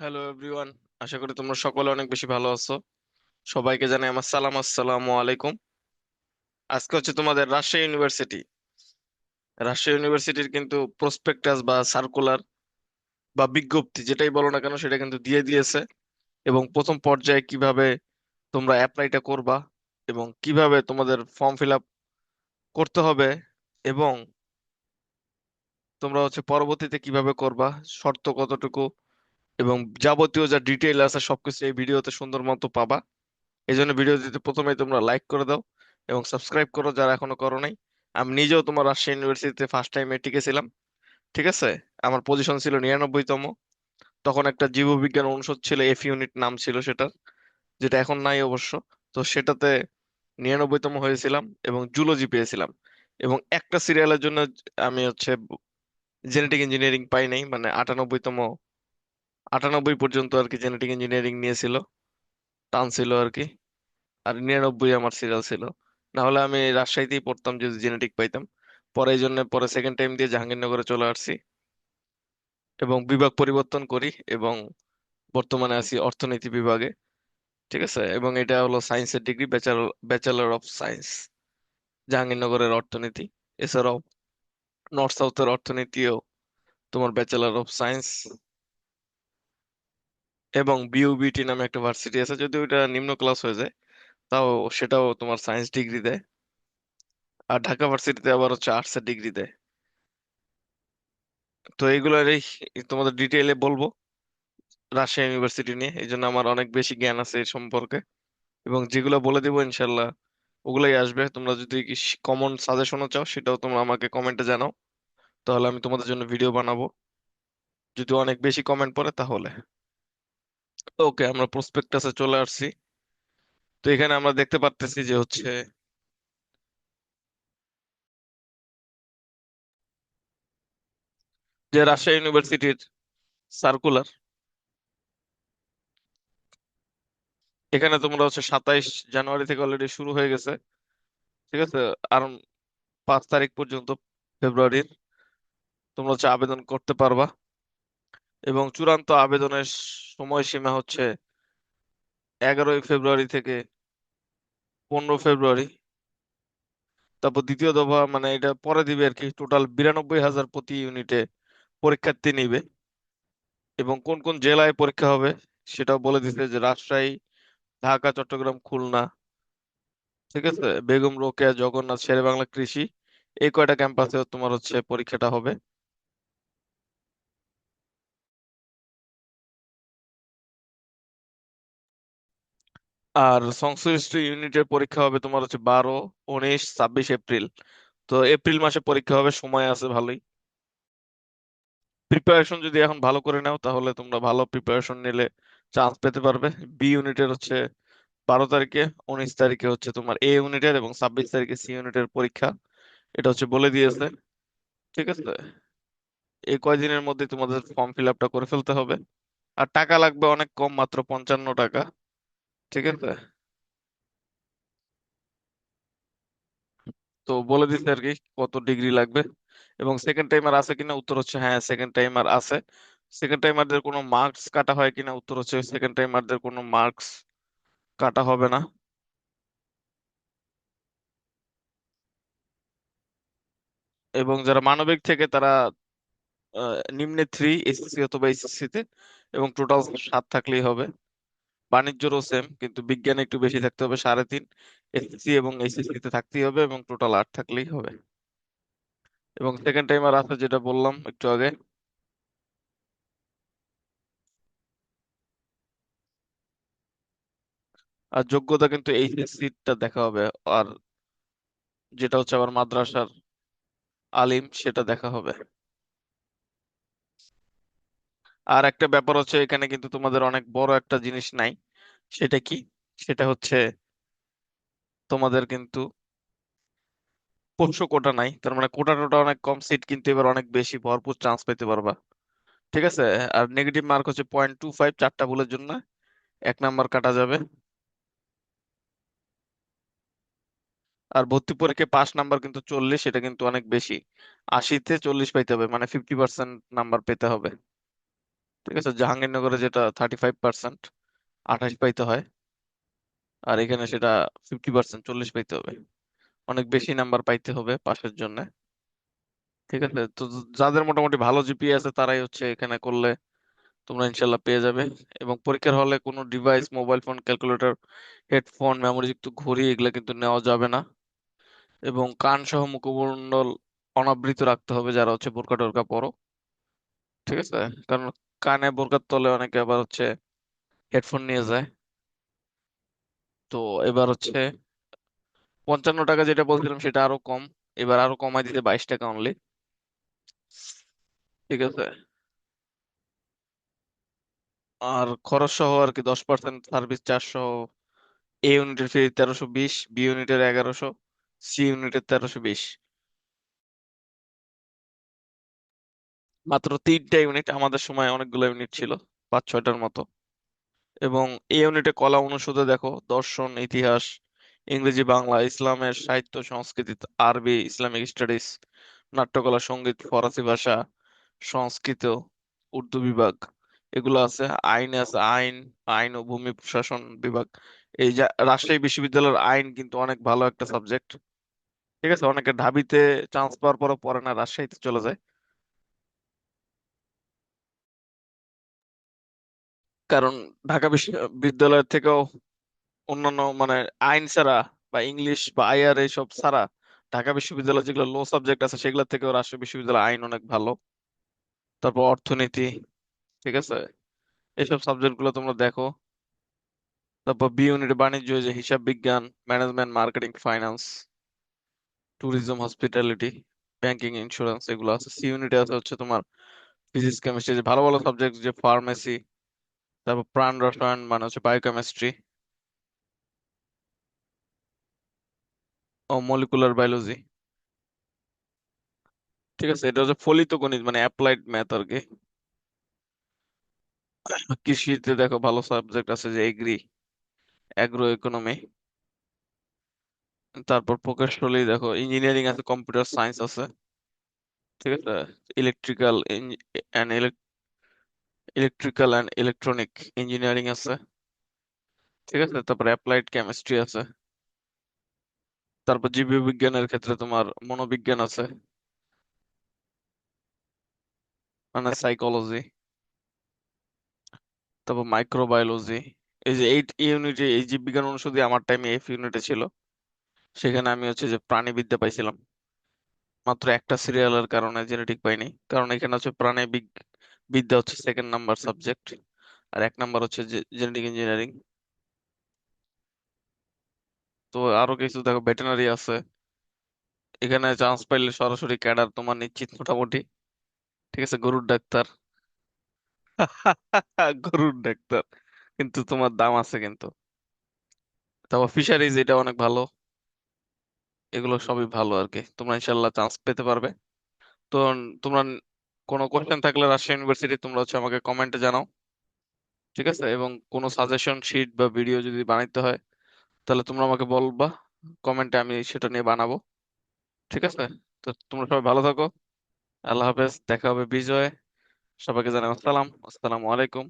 Hello everyone আশা করি তোমরা সকলে অনেক বেশি ভালো আছো। সবাইকে জানাই আমার সালাম, আসসালামু আলাইকুম। আজকে হচ্ছে তোমাদের রাজশাহী ইউনিভার্সিটি রাজশাহী ইউনিভার্সিটির কিন্তু প্রসপেক্টাস বা সার্কুলার বা বিজ্ঞপ্তি, যেটাই বলো না কেন, সেটা কিন্তু দিয়ে দিয়েছে। এবং প্রথম পর্যায়ে কীভাবে তোমরা অ্যাপ্লাইটা করবা এবং কীভাবে তোমাদের ফর্ম ফিল আপ করতে হবে এবং তোমরা হচ্ছে পরবর্তীতে কীভাবে করবা, শর্ত কতটুকু এবং যাবতীয় যা ডিটেইল আছে, সবকিছু এই ভিডিওতে সুন্দর মতো পাবা। এই জন্য ভিডিও দিতে প্রথমেই তোমরা লাইক করে দাও এবং সাবস্ক্রাইব করো যারা এখনও করো নাই। আমি নিজেও তোমার রাজশাহী ইউনিভার্সিটিতে ফার্স্ট টাইমে টিকেছিলাম ঠিক আছে? আমার পজিশন ছিল নিরানব্বইতম। তখন একটা জীববিজ্ঞান অনুষদ ছিল এফ ইউনিট নাম ছিল সেটার, যেটা এখন নাই অবশ্য। তো সেটাতে নিরানব্বইতম হয়েছিলাম এবং জুলজি পেয়েছিলাম। এবং একটা সিরিয়ালের জন্য আমি হচ্ছে জেনেটিক ইঞ্জিনিয়ারিং পাই নাই মানে আটানব্বইতম আটানব্বই পর্যন্ত আর কি জেনেটিক ইঞ্জিনিয়ারিং নিয়েছিল, টান ছিল আর কি। আর নিরানব্বই আমার সিরিয়াল ছিল। না হলে আমি রাজশাহীতেই পড়তাম, যদি জেনেটিক পাইতাম। পরে এই জন্য পরে সেকেন্ড টাইম দিয়ে জাহাঙ্গীরনগরে চলে আসছি এবং বিভাগ পরিবর্তন করি এবং বর্তমানে আছি অর্থনীতি বিভাগে, ঠিক আছে? এবং এটা হলো সায়েন্সের degree bachelor bachelor of science জাহাঙ্গীরনগরের অর্থনীতি। এছাড়াও নর্থ সাউথের অর্থনীতিও তোমার ব্যাচেলর অফ সায়েন্স এবং বিইউবিটি নামে একটা ভার্সিটি আছে, যদি ওইটা নিম্ন ক্লাস হয়ে যায়, তাও সেটাও তোমার সায়েন্স ডিগ্রি দেয়। আর ঢাকা ভার্সিটিতে আবার হচ্ছে আর্টসের ডিগ্রি দেয়। তো এইগুলোর এই তোমাদের ডিটেইলে বলব, রাজশাহী ইউনিভার্সিটি নিয়ে। এই জন্য আমার অনেক বেশি জ্ঞান আছে এই সম্পর্কে। এবং যেগুলো বলে দিব ইনশাল্লাহ, ওগুলাই আসবে। তোমরা যদি কমন সাজেশনও চাও, সেটাও তোমরা আমাকে কমেন্টে জানাও। তাহলে আমি তোমাদের জন্য ভিডিও বানাবো। যদি অনেক বেশি কমেন্ট পড়ে, তাহলে। ওকে, আমরা প্রসপেক্টাসে চলে আসছি। তো এখানে আমরা দেখতে পারতেছি যে হচ্ছে যে রাজশাহী ইউনিভার্সিটির সার্কুলার এখানে তোমরা হচ্ছে সাতাইশ জানুয়ারি থেকে অলরেডি শুরু হয়ে গেছে, ঠিক আছে? আর পাঁচ তারিখ পর্যন্ত ফেব্রুয়ারির তোমরা হচ্ছে আবেদন করতে পারবা। এবং চূড়ান্ত আবেদনের সময়সীমা হচ্ছে এগারোই ফেব্রুয়ারি থেকে পনেরো ফেব্রুয়ারি। তারপর দ্বিতীয় দফা মানে এটা পরে দিবে আর কি টোটাল বিরানব্বই হাজার প্রতি ইউনিটে পরীক্ষার্থী নিবে। এবং কোন কোন জেলায় পরীক্ষা হবে সেটাও বলে দিছে যে রাজশাহী, ঢাকা, চট্টগ্রাম, খুলনা। ঠিক আছে? বেগম রোকেয়া, জগন্নাথ, শেরেবাংলা কৃষি, এই কয়টা ক্যাম্পাসে তোমার হচ্ছে পরীক্ষাটা হবে। আর সংশ্লিষ্ট ইউনিটের পরীক্ষা হবে তোমার হচ্ছে বারো, উনিশ, ছাব্বিশ এপ্রিল। তো এপ্রিল মাসে পরীক্ষা হবে, সময় আছে ভালোই। প্রিপারেশন যদি এখন ভালো করে নাও, তাহলে তোমরা ভালো প্রিপারেশন নিলে চান্স পেতে পারবে। বি ইউনিটের হচ্ছে বারো তারিখে, উনিশ তারিখে হচ্ছে তোমার এ ইউনিটের এবং ছাব্বিশ তারিখে সি ইউনিটের পরীক্ষা। এটা হচ্ছে বলে দিয়েছে। ঠিক আছে? এই কয়দিনের মধ্যে তোমাদের ফর্ম ফিল আপটা করে ফেলতে হবে। আর টাকা লাগবে অনেক কম, মাত্র পঞ্চান্ন টাকা। ঠিক আছে? তো বলে দিচ্ছে আর কি কত ডিগ্রি লাগবে। এবং সেকেন্ড টাইমার আছে কিনা? উত্তর হচ্ছে হ্যাঁ সেকেন্ড টাইমার আছে। সেকেন্ড টাইমারদের কোনো মার্কস কাটা হয় কিনা? উত্তর হচ্ছে সেকেন্ড টাইমারদের কোনো মার্কস কাটা হবে না। এবং যারা মানবিক থেকে তারা নিম্নে থ্রি এসএসসি অথবা এসএসসি তে, এবং টোটাল সাত থাকলেই হবে। বাণিজ্যরও সেম কিন্তু বিজ্ঞানে একটু বেশি থাকতে হবে সাড়ে তিন এসএসসি এবং এইচএসসি তে থাকতেই হবে এবং টোটাল আট থাকলেই হবে। এবং সেকেন্ড টাইমার আছে যেটা বললাম একটু আগে। আর যোগ্যতা কিন্তু এইচএসসি টা দেখা হবে, আর যেটা হচ্ছে আবার মাদ্রাসার আলিম সেটা দেখা হবে। আর একটা ব্যাপার হচ্ছে এখানে কিন্তু তোমাদের অনেক বড় একটা জিনিস নাই। সেটা কি? সেটা হচ্ছে তোমাদের কিন্তু পোষ্য কোটা নাই। তার মানে কোটা টোটা অনেক কম সিট কিন্তু এবার অনেক বেশি, ভরপুর চান্স পেতে পারবা। ঠিক আছে? আর নেগেটিভ মার্ক হচ্ছে পয়েন্ট টু ফাইভ চারটা ভুলের জন্য। এক নাম্বার কাটা যাবে। আর ভর্তি পরীক্ষায় পাস নাম্বার কিন্তু চল্লিশ সেটা কিন্তু অনেক বেশি। আশিতে চল্লিশ পাইতে হবে মানে ফিফটি পার্সেন্ট নাম্বার পেতে হবে। ঠিক আছে? জাহাঙ্গীরনগরে যেটা থার্টি ফাইভ পার্সেন্ট আঠাশ পাইতে হয়। আর এখানে সেটা ফিফটি পার্সেন্ট চল্লিশ পাইতে হবে। অনেক বেশি নাম্বার পাইতে হবে পাশের জন্য। ঠিক আছে? তো যাদের মোটামুটি ভালো জিপিএ আছে, তারাই হচ্ছে এখানে করলে তোমরা ইনশাল্লাহ পেয়ে যাবে। এবং পরীক্ষার হলে কোনো device mobile phone calculator headphone মেমোরিযুক্ত ঘড়ি এগুলো কিন্তু নেওয়া যাবে না। এবং কান সহ মুখমণ্ডল অনাবৃত রাখতে হবে যারা হচ্ছে বোরকা টোরকা পরো। ঠিক আছে? কারণ কানে বোরকার তলে অনেকে আবার হচ্ছে হেডফোন নিয়ে যায়। তো এবার হচ্ছে পঞ্চান্ন টাকা যেটা বলছিলাম সেটা আরও কম, এবার আরও কমাই দিতে বাইশ টাকা অনলি ঠিক আছে। আর খরচ সহ আর কি দশ পার্সেন্ট সার্ভিস চার্জ সহ এ ইউনিটের ফি তেরোশো বিশ বি ইউনিটের এগারোশো সি ইউনিটের তেরোশো বিশ। মাত্র তিনটা ইউনিট আমাদের সময় অনেকগুলো ইউনিট ছিল, পাঁচ, ছয়টার মতো। এবং এই ইউনিটে কলা অনুষদে দেখো, দর্শন, ইতিহাস, ইংরেজি, বাংলা, ইসলামের সাহিত্য, সংস্কৃতি, আরবি, ইসলামিক স্টাডিজ, নাট্যকলা, সংগীত, ফরাসি ভাষা, সংস্কৃত, উর্দু বিভাগ, এগুলো আছে, আইন আছে, আইন আইন ও ভূমি প্রশাসন বিভাগ। এই যা, রাজশাহী বিশ্ববিদ্যালয়ের আইন কিন্তু অনেক ভালো একটা সাবজেক্ট ঠিক আছে? অনেকে ঢাবিতে চান্স পাওয়ার পরও পড়ে না, রাজশাহীতে চলে যায়। কারণ ঢাকা বিশ্ববিদ্যালয় থেকেও অন্যান্য মানে আইন ছাড়া বা ইংলিশ বা আইআর এইসব ছাড়া ঢাকা বিশ্ববিদ্যালয় যেগুলো লো সাবজেক্ট আছে সেগুলো থেকেও রাজশাহী বিশ্ববিদ্যালয় আইন অনেক ভালো। তারপর অর্থনীতি, ঠিক আছে? এইসব সাবজেক্টগুলো তোমরা দেখো। তারপর বি ইউনিট বাণিজ্য যে হিসাব বিজ্ঞান management marketing finance tourism hospitality banking insurance এগুলো আছে। সি ইউনিটে আছে হচ্ছে তোমার ফিজিক্স কেমিস্ট্রি যে ভালো ভালো সাবজেক্ট যে ফার্মেসি তারপর প্রাণ রসায়ন মানে হচ্ছে বায়োকেমিস্ট্রি ও মলিকুলার বায়োলজি ঠিক আছে, এটা হচ্ছে ফলিত গণিত মানে অ্যাপ্লাইড ম্যাথ আর কি। কৃষিতে দেখো ভালো সাবজেক্ট আছে যে এগ্রি অ্যাগ্রো ইকোনমি তারপর প্রকৌশলী দেখো ইঞ্জিনিয়ারিং আছে কম্পিউটার সায়েন্স আছে। ঠিক আছে electrical and electrical and electronic engineering আছে। ঠিক আছে? তারপর অ্যাপ্লাইড কেমিস্ট্রি আছে। তারপর জীববিজ্ঞানের বিজ্ঞানের ক্ষেত্রে তোমার মনোবিজ্ঞান আছে। মানে সাইকোলজি তারপর মাইক্রোবায়োলজি এই যে এইট ইউনিটে এই জীববিজ্ঞান অনুষদে আমার টাইমে এফ ইউনিটে ছিল। সেখানে আমি হচ্ছে যে প্রাণীবিদ্যা পাইছিলাম। মাত্র একটা সিরিয়ালের কারণে জেনেটিক পাইনি। কারণ এখানে হচ্ছে প্রাণী বিদ্যা হচ্ছে সেকেন্ড নাম্বার সাবজেক্ট আর এক নাম্বার হচ্ছে জেনেটিক ইঞ্জিনিয়ারিং তো আরও কিছু দেখো ভেটেনারি আছে। এখানে চান্স পাইলে সরাসরি ক্যাডার তোমার নিশ্চিত মোটামুটি। ঠিক আছে, গরুর ডাক্তার। গরুর ডাক্তার। কিন্তু তোমার দাম আছে কিন্তু। তারপর ফিশারিজ এটা অনেক ভালো। এগুলো সবই ভালো আর কি। তোমরা ইনশাল্লাহ চান্স পেতে পারবে। তো তোমরা কোনো কোয়েশ্চেন থাকলে রাজশাহী ইউনিভার্সিটি তোমরা হচ্ছে আমাকে কমেন্টে জানাও, ঠিক আছে? এবং কোনো সাজেশন শিট বা ভিডিও যদি বানাইতে হয়, তাহলে তোমরা আমাকে বলবা কমেন্টে আমি সেটা নিয়ে বানাবো, ঠিক আছে? তো তোমরা সবাই ভালো থাকো, আল্লাহ হাফেজ, দেখা হবে বিজয়, সবাইকে জানাই আসসালাম, আসসালামু আলাইকুম।